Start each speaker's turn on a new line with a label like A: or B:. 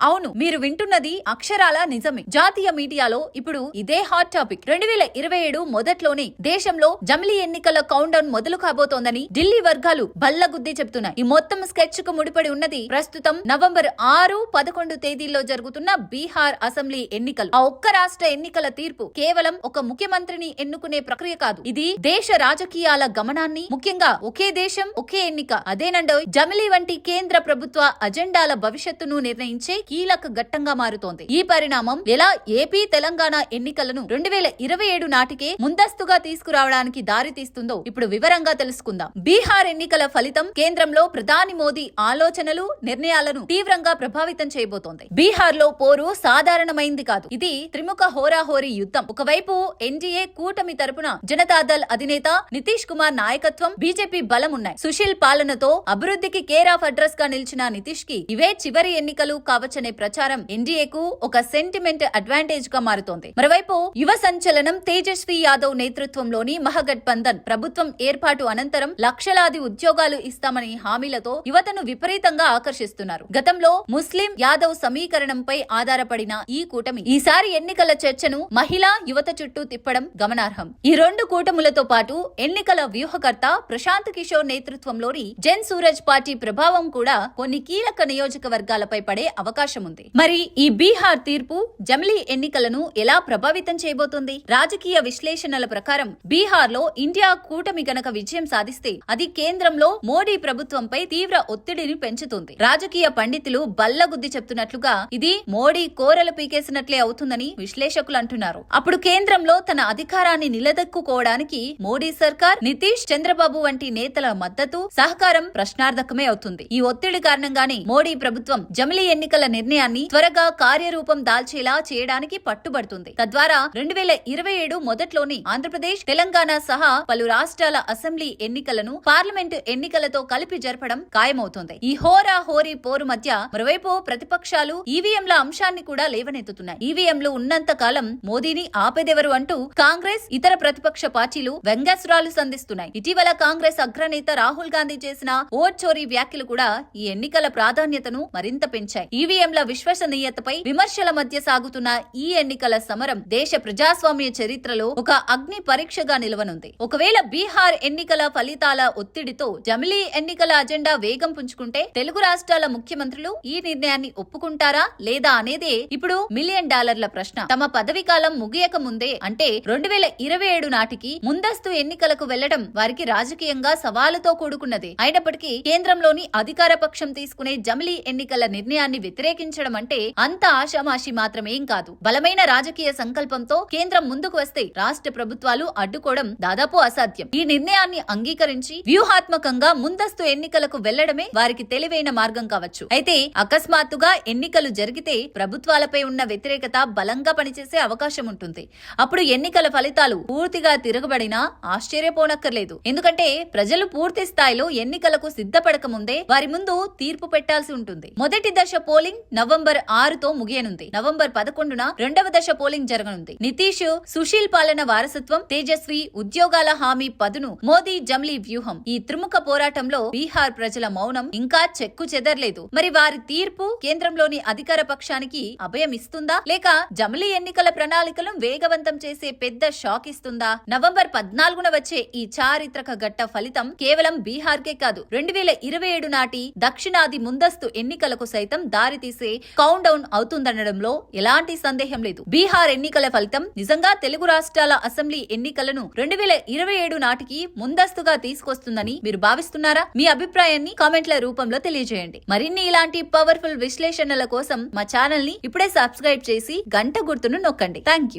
A: అవును మీరు వింటున్నది అక్షరాల నిజమే. జాతీయ మీడియాలో ఇప్పుడు ఇదే హాట్ టాపిక్. రెండు వేల ఇరవై ఏడు మొదట్లోనే దేశంలో జమిలీ ఎన్నికల కౌంట్ డౌన్ మొదలు కాబోతోందని ఢిల్లీ వర్గాలు బల్లగుద్ది చెప్తున్నాయి. ఈ మొత్తం స్కెచ్కు ముడిపడి ఉన్నది ప్రస్తుతం నవంబర్ ఆరు పదకొండు తేదీల్లో జరుగుతున్న బీహార్ అసెంబ్లీ ఎన్నికలు. ఆ ఒక్క రాష్ట్ర ఎన్నికల తీర్పు కేవలం ఒక ముఖ్యమంత్రిని ఎన్నుకునే ప్రక్రియ కాదు. ఇది దేశ రాజకీయాల గమనాన్ని ముఖ్యంగా ఒకే దేశం ఒకే ఎన్నిక. అదేనండో జమిలీ వంటి కేంద్ర ప్రభుత్వ అజెండాల భవిష్యత్తును నిర్ణయించే కీలక ఘట్టంగా మారుతోంది. ఈ పరిణామం ఎలా ఏపీ తెలంగాణ ఎన్నికలను రెండు వేల ఇరవై ఏడు నాటికే ముందస్తుగా తీసుకురావడానికి దారి తీస్తుందో ఇప్పుడు వివరంగా తెలుసుకుందాం. బీహార్ ఎన్నికల ఫలితం కేంద్రంలో ప్రధాని మోదీ ఆలోచనలు నిర్ణయాలను తీవ్రంగా ప్రభావితం చేయబోతోంది. బీహార్లో పోరు సాధారణమైంది కాదు. ఇది త్రిముఖ హోరాహోరీ యుద్ధం. ఒకవైపు ఎన్డీఏ కూటమి తరపున జనతాదళ్ అధినేత నితీష్ కుమార్ నాయకత్వం బీజేపీ బలం ఉన్నాయి సుశీల్ పాలనతో అభివృద్ధికి కేర్ ఆఫ్ అడ్రస్గా నిలిచిన నితీష్కి ఇవే చివరి ఎన్నికలు కావచ్చు అనే ప్రచారం ఎన్డీఏకు ఒక సెంటిమెంట్ అడ్వాంటేజ్గా మారుతోంది. మరోవైపు యువ సంచలనం తేజస్వి యాదవ్ నేతృత్వంలోని మహాగఠబంధన్ ప్రభుత్వం ఏర్పాటు అనంతరం లక్షలాది ఉద్యోగాలు ఇస్తామని హామీలతో యువతను విపరీతంగా ఆకర్షిస్తున్నారు. గతంలో ముస్లిం యాదవ్ సమీకరణంపై ఆధారపడిన ఈ కూటమి ఈసారి ఎన్నికల చర్చను మహిళా యువత చుట్టూ తిప్పడం గమనార్హం. ఈ రెండు కూటములతో పాటు ఎన్నికల వ్యూహకర్త ప్రశాంత్ కిషోర్ నేతృత్వంలోని జన్ సూరజ్ పార్టీ ప్రభావం కూడా కొన్ని కీలక నియోజకవర్గాలపై పడే అవకాశం ఉంది. మరి ఈ బీహార్ తీర్పు జమిలీ ఎన్నికలను ఎలా ప్రభావితం చేయబోతుంది? రాజకీయ విశ్లేషణల ప్రకారం బీహార్లో ఇండియా కూటమి గనక విజయం సాధిస్తే అది కేంద్రంలో మోడీ ప్రభుత్వంపై తీవ్ర ఒత్తిడిని పెంచుతుంది. రాజకీయ పండితులు బల్లగుద్ది చెప్తున్నట్లుగా ఇది మోడీ కోరలు పీకేసినట్లే అవుతుందని విశ్లేషకులు అంటున్నారు. అప్పుడు కేంద్రంలో తన అధికారాన్ని నిలదొక్కుకోవడానికి మోడీ సర్కార్ నితీష్ చంద్రబాబు వంటి నేతల మద్దతు సహకారం ప్రశ్నార్థకమే అవుతుంది. ఈ ఒత్తిడి కారణంగానే మోడీ ప్రభుత్వం జమిలీ ఎన్నికల నిర్ణయాన్ని త్వరగా కార్యరూపం దాల్చేలా చేయడానికి పట్టుబడుతుంది. తద్వారా రెండు వేల ఇరవై ఏడు మొదట్లోనే ఆంధ్రప్రదేశ్ తెలంగాణ సహా పలు రాష్ట్రాల అసెంబ్లీ ఎన్నికలను పార్లమెంటు ఎన్నికలతో కలిపి జరపడం ఖాయమవుతుంది. ఈ హోరా హోరీ పోరు మధ్య మరోవైపు ప్రతిపక్షాలు ఈవీఎంల అంశాన్ని కూడా లేవనెత్తుతున్నాయి. ఈవీఎంలు ఉన్నంత కాలం మోదీని ఆపేదెవరు అంటూ కాంగ్రెస్ ఇతర ప్రతిపక్ష పార్టీలు వ్యంగ్యాసురాలు సంధిస్తున్నాయి. ఇటీవల కాంగ్రెస్ అగ్రనేత రాహుల్ గాంధీ చేసిన ఓట్ చోరీ వ్యాఖ్యలు కూడా ఈ ఎన్నికల ప్రాధాన్యతను మరింత పెంచాయి. ఈవీఎం సీఎంల విశ్వసనీయతపై విమర్శల మధ్య సాగుతున్న ఈ ఎన్నికల సమరం దేశ ప్రజాస్వామ్య చరిత్రలో ఒక అగ్ని పరీక్షగా నిలవనుంది. ఒకవేళ బీహార్ ఎన్నికల ఫలితాల ఒత్తిడితో జమిలీ ఎన్నికల అజెండా వేగం పుంజుకుంటే తెలుగు రాష్ట్రాల ముఖ్యమంత్రులు ఈ నిర్ణయాన్ని ఒప్పుకుంటారా లేదా అనేదే ఇప్పుడు మిలియన్ డాలర్ల ప్రశ్న. తమ పదవి కాలం ముగియక ముందే అంటే రెండు వేల ఇరవై ఏడు నాటికి ముందస్తు ఎన్నికలకు వెళ్ళడం వారికి రాజకీయంగా సవాలుతో కూడుకున్నది. అయినప్పటికీ కేంద్రంలోని అధికార పక్షం తీసుకునే జమిలీ ఎన్నికల నిర్ణయాన్ని వ్యతిరేక వ్యతిరేకించడం అంటే అంత ఆషామాషి మాత్రమేం కాదు. బలమైన రాజకీయ సంకల్పంతో కేంద్రం ముందుకు వస్తే రాష్ట్ర ప్రభుత్వాలు అడ్డుకోవడం దాదాపు అసాధ్యం. ఈ నిర్ణయాన్ని అంగీకరించి వ్యూహాత్మకంగా ముందస్తు ఎన్నికలకు వెళ్ళడమే వారికి తెలివైన మార్గం కావచ్చు. అయితే అకస్మాత్తుగా ఎన్నికలు జరిగితే ప్రభుత్వాలపై ఉన్న వ్యతిరేకత బలంగా పనిచేసే అవకాశం ఉంటుంది. అప్పుడు ఎన్నికల ఫలితాలు పూర్తిగా తిరగబడినా ఆశ్చర్యపోనక్కర్లేదు. ఎందుకంటే ప్రజలు పూర్తి స్థాయిలో ఎన్నికలకు సిద్ధపడక ముందే వారి ముందు తీర్పు పెట్టాల్సి ఉంటుంది. మొదటి దశ పోలింగ్ నవంబర్ ఆరుతో ముగియనుంది. నవంబర్ పదకొండున రెండవ దశ పోలింగ్ జరగనుంది. నితీష్ సుశీల్ పాలన వారసత్వం తేజస్వి ఉద్యోగాల హామీ పదును మోదీ జమ్లీ వ్యూహం. ఈ త్రిముఖ పోరాటంలో బీహార్ ప్రజల మౌనం ఇంకా చెక్కు చెదర్లేదు. మరి వారి తీర్పు కేంద్రంలోని అధికార పక్షానికి అభయం ఇస్తుందా లేక జమిలీ ఎన్నికల ప్రణాళికలను వేగవంతం చేసే పెద్ద షాక్ ఇస్తుందా? నవంబర్ పద్నాలుగున వచ్చే ఈ చారిత్రక ఘట్ట ఫలితం కేవలం బీహార్ కే కాదు. రెండు వేల ఇరవై ఏడు నాటి దక్షిణాది ముందస్తు ఎన్నికలకు సైతం ఆర్టీసీ కౌంట్ డౌన్ అవుతుందనడంలో ఎలాంటి సందేహం లేదు. బీహార్ ఎన్నికల ఫలితం నిజంగా తెలుగు రాష్ట్రాల అసెంబ్లీ ఎన్నికలను రెండు వేల ఇరవై ఏడు నాటికి ముందస్తుగా తీసుకొస్తుందని మీరు భావిస్తున్నారా? మీ అభిప్రాయాన్ని కామెంట్ల రూపంలో తెలియజేయండి. మరిన్ని ఇలాంటి పవర్ఫుల్ విశ్లేషణల కోసం మా ఛానల్ని ఇప్పుడే సబ్స్క్రైబ్ చేసి గంట గుర్తును నొక్కండి. Thank you